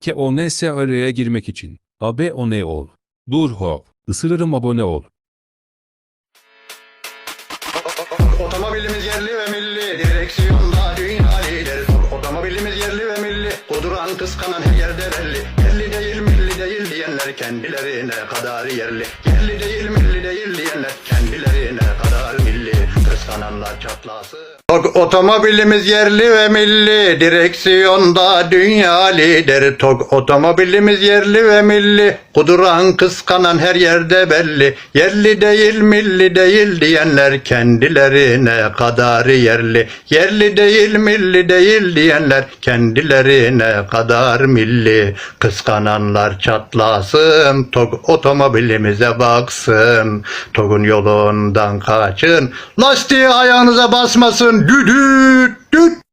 Ke o neyse araya girmek için. Abe o ne ol. Dur hop. Isırırım abone ol. Otomobilimiz yerli ve milli, direksiyonda dünya lideri. Otomobilimiz yerli ve milli, kuduran kıskanan her yerde belli. Yerli değil milli değil diyenler kendilerine kadar yerli. Yerli değil milli değil diyenler. Kıskananlar çatlasın. Tok otomobilimiz yerli ve milli, direksiyonda dünya lideri. Tok otomobilimiz yerli ve milli, kuduran kıskanan her yerde belli. Yerli değil milli değil diyenler kendilerine kadar yerli. Yerli değil milli değil diyenler kendilerine kadar milli. Kıskananlar çatlasın, tok otomobilimize baksın. Tokun yolundan kaçın, lastiği ayağınıza basmasın. Düdüt düt.